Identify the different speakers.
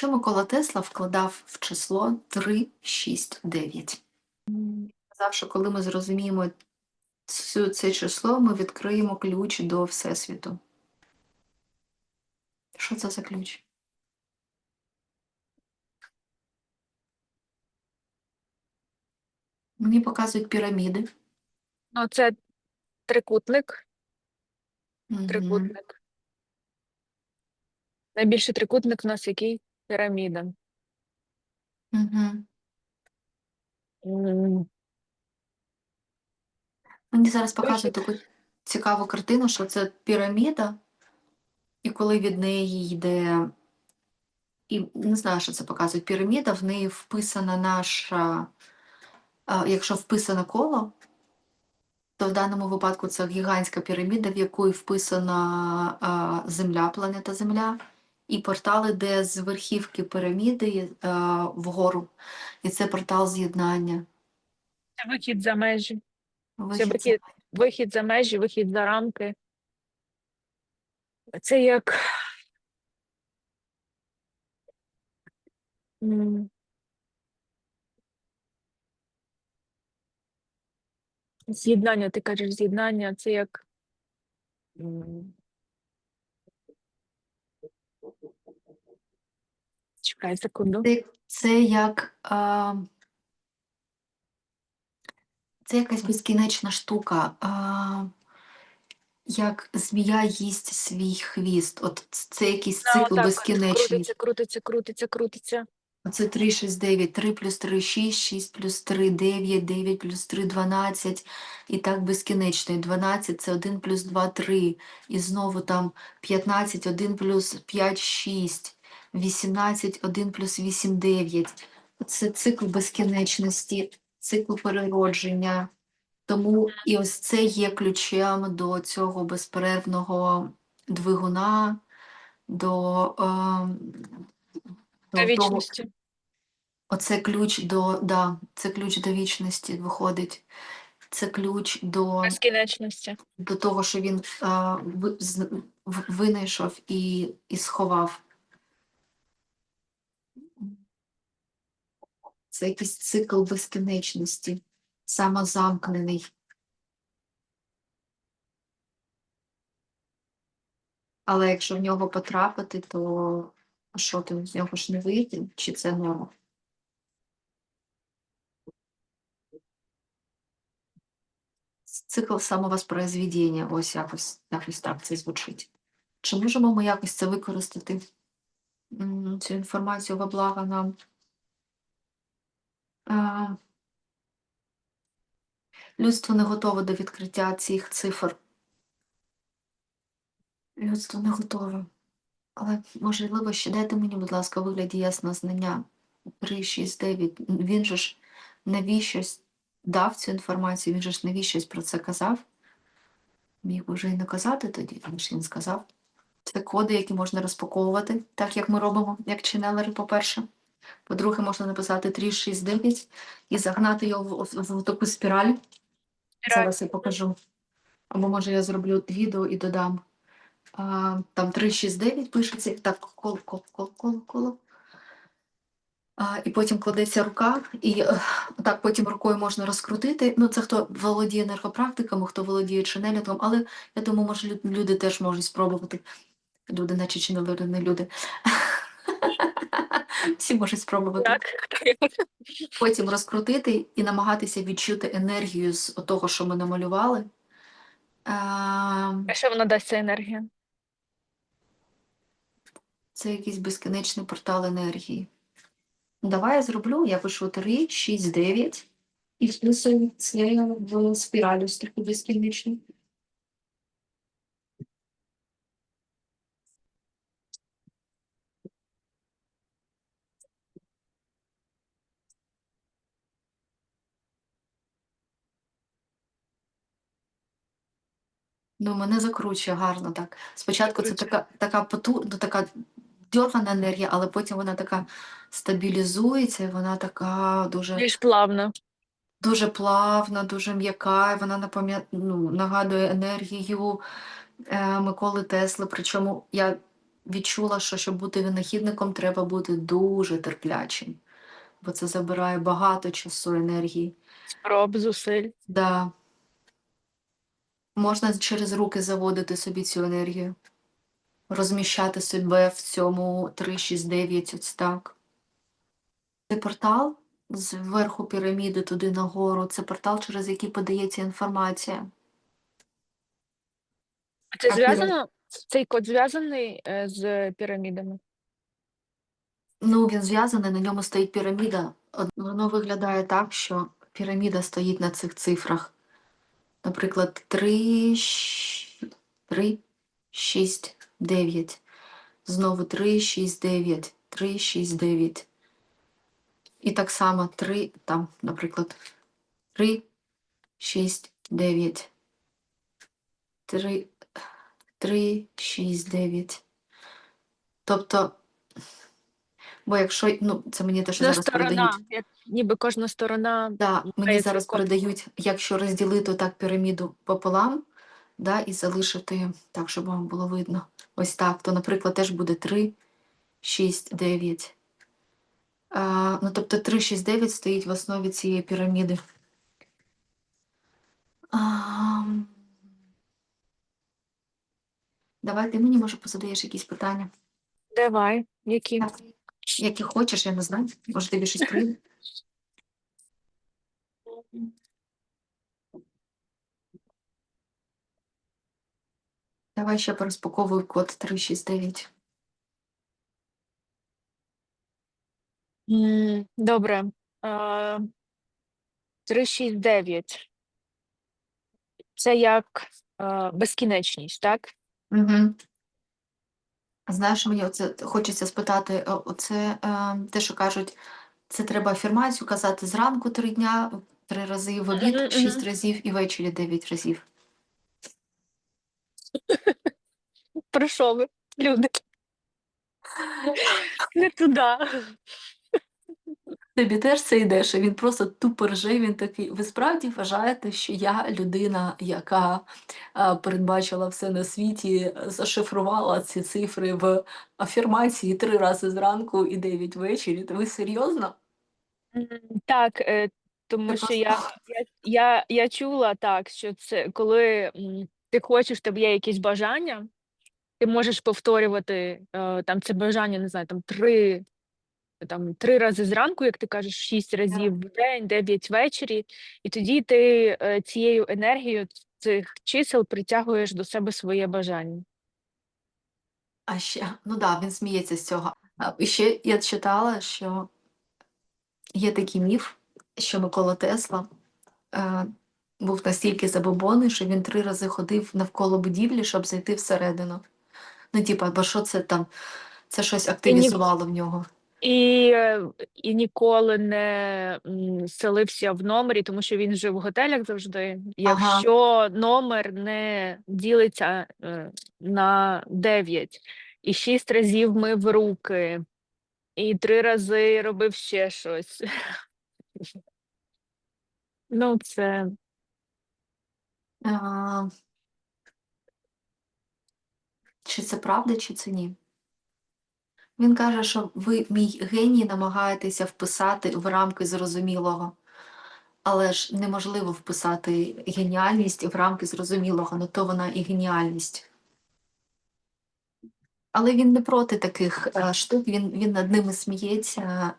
Speaker 1: Що Микола Тесла вкладав в число 3, 6, 9? Казав, що коли ми зрозуміємо цю, це число, ми відкриємо ключ до Всесвіту. Що це за ключ? Мені показують піраміди.
Speaker 2: Ну, це трикутник. Трикутник. Найбільший трикутник у нас який? Піраміда. М,
Speaker 1: Мені зараз показують таку цікаву картину, що це піраміда, і коли від неї йде, і не знаю, що це показує. Піраміда, в неї вписана наша, а, якщо вписане коло, то в даному випадку це гігантська піраміда, в якої вписана а, Земля, планета Земля, і портал іде з верхівки піраміди а, вгору. І це портал з'єднання.
Speaker 2: Це вихід за межі.
Speaker 1: Вихід за
Speaker 2: вихід. Вихід за межі, вихід за рамки. Це як. м, З'єднання, ти кажеш, з'єднання, це як. м, Чекай секунду.
Speaker 1: Це, це як. А, це якась безкінечна штука. А, як змія їсть свій хвіст. От це якийсь цикл
Speaker 2: отак от
Speaker 1: безкінечний.
Speaker 2: Крутиться, крутиться, крутиться, крутиться.
Speaker 1: Оце 3, 6, 9, 3 плюс 3, 6, 6 плюс 3, 9, 9 плюс 3, 12. І так безкінечно. І 12 це 1 плюс 2, 3. І знову там 15, 1 плюс 5, 6. 18, 1 плюс 8, 9. Це цикл безкінечності, цикл переродження. Тому і ось це є ключем до цього безперервного двигуна, до, ем,
Speaker 2: До
Speaker 1: до того. Оце ключ до, да, це ключ до вічності виходить. Це ключ до,
Speaker 2: Безкінечності.
Speaker 1: до того, що він в- винайшов і, і сховав. Це якийсь цикл безкінечності, самозамкнений. Але якщо в нього потрапити, то що ти з нього ж не вийти? Чи це норма? Цикл самовоспроизведення, ось якось, якось так це звучить. Чи можемо ми якось це використати, цю інформацію во благо нам? Людство не готове до відкриття цих цифр. Людство не готове. Але, можливо, ще дайте мені, будь ласка, вигляді ясного знання 3, 6, 9. Він же ж навіщось дав цю інформацію, він же ж навіщось про це казав. Міг би вже і не казати тоді, тому що він сказав. Це коди, які можна розпаковувати, так як ми робимо, як ченелери, по-перше. По-друге, можна написати 3, 6, 9 і загнати його в, в, в таку спіраль. Зараз я покажу. Або може я зроблю відео і додам. А, там 3, 6, 9 пишеться, так коло, коло, коло, коло, коло. А, і потім кладеться рука, і е, так потім рукою можна розкрутити. Ну, це хто володіє енергопрактиками, хто володіє ченелінгом, але я думаю, може, люди теж можуть спробувати. Люди, наче ченелери, не люди. Всі можуть спробувати.
Speaker 2: Так.
Speaker 1: Потім розкрутити і намагатися відчути енергію з того, що ми намалювали. А,
Speaker 2: А що вона дасть ця енергія?
Speaker 1: Це якийсь безкінечний портал енергії. Давай я зроблю, я пишу 3, 6, 9 і вписую це в спіраль ось безкінечну. Ну, мене закручує гарно так. Спочатку це така, така поту, ну, така дьоргана енергія, але потім вона така стабілізується, і вона така дуже.
Speaker 2: Більш плавно.
Speaker 1: дуже плавна, дуже м'яка, і вона напам'ят... ну, нагадує енергію е, Миколи Тесли. Причому я відчула, що щоб бути винахідником, треба бути дуже терплячим, бо це забирає багато часу, енергії.
Speaker 2: Спроб, зусиль.
Speaker 1: Да. Можна через руки заводити собі цю енергію, розміщати себе в цьому 3, 6, 9, ось так. Це портал зверху піраміди туди нагору. Це портал, через який подається інформація.
Speaker 2: Це зв'язано? Цей код зв'язаний е, з пірамідами?
Speaker 1: Ну, він зв'язаний, на ньому стоїть піраміда. Воно виглядає так, що піраміда стоїть на цих цифрах. Наприклад, 3, 3 6, 9. Знову 3, 6, 9, 3, 6, 9. І так само 3, там, наприклад, 3, 6, 9. 3, 3, 6, 9. Тобто, бо якщо, ну, це мені те, що зараз
Speaker 2: сторона,
Speaker 1: передають.
Speaker 2: як ніби кожна сторона.
Speaker 1: Да, мені зараз
Speaker 2: код.
Speaker 1: передають, якщо розділити так піраміду пополам, да, і залишити так, щоб вам було видно. Ось так, то, наприклад, теж буде 3, 6, 9. А, ну, тобто 3, 6, 9 стоїть в основі цієї піраміди. А, давай ти мені, може, позадаєш якісь питання.
Speaker 2: Давай, які?
Speaker 1: Так. Які хочеш, я не знаю. Може, тобі щось прийде. Давай ще порозпаковую код 369.
Speaker 2: М, Добре. А, 369. Це як безкінечність, так?
Speaker 1: Угу. Знаєш, мені оце хочеться спитати, о- оце е, те, що кажуть, це треба афірмацію казати зранку три дня, три рази в
Speaker 2: Мгм,
Speaker 1: обід,
Speaker 2: мгм.
Speaker 1: шість разів і ввечері дев'ять разів.
Speaker 2: Про що ви, люди? Не туди.
Speaker 1: Тобі теж це йде, що він просто тупо рже, він такий. Ви справді вважаєте, що я людина, яка передбачила все на світі, зашифрувала ці цифри в афірмації три рази зранку і дев'ять ввечері? Ви серйозно?
Speaker 2: Так, е, тому що я, я, я, я чула так, що це коли ти хочеш, в тебе є якісь бажання, ти можеш повторювати е, там це бажання, не знаю, там три, там три рази зранку, як ти кажеш, шість разів в день, дев'ять ввечері, і тоді ти е, цією енергією цих чисел притягуєш до себе своє бажання.
Speaker 1: А ще, ну да, він сміється з цього. А, І ще я читала, що є такий міф, що Микола Тесла е, був настільки забобонний, що він три рази ходив навколо будівлі, щоб зайти всередину. Ну, типа, бо що це там? Це щось активізувало в нього.
Speaker 2: І, е, і ніколи не м, селився в номері, тому що він жив в готелях завжди. Якщо номер не ділиться е, на 9 і 6 разів мив руки, і 3 рази робив ще щось. Ну, це
Speaker 1: А, чи це правда, чи це ні? Він каже, що ви мій геній намагаєтеся вписати в рамки зрозумілого. Але ж неможливо вписати геніальність в рамки зрозумілого, на то вона і геніальність. Але він не проти таких е, штук, він, він над ними сміється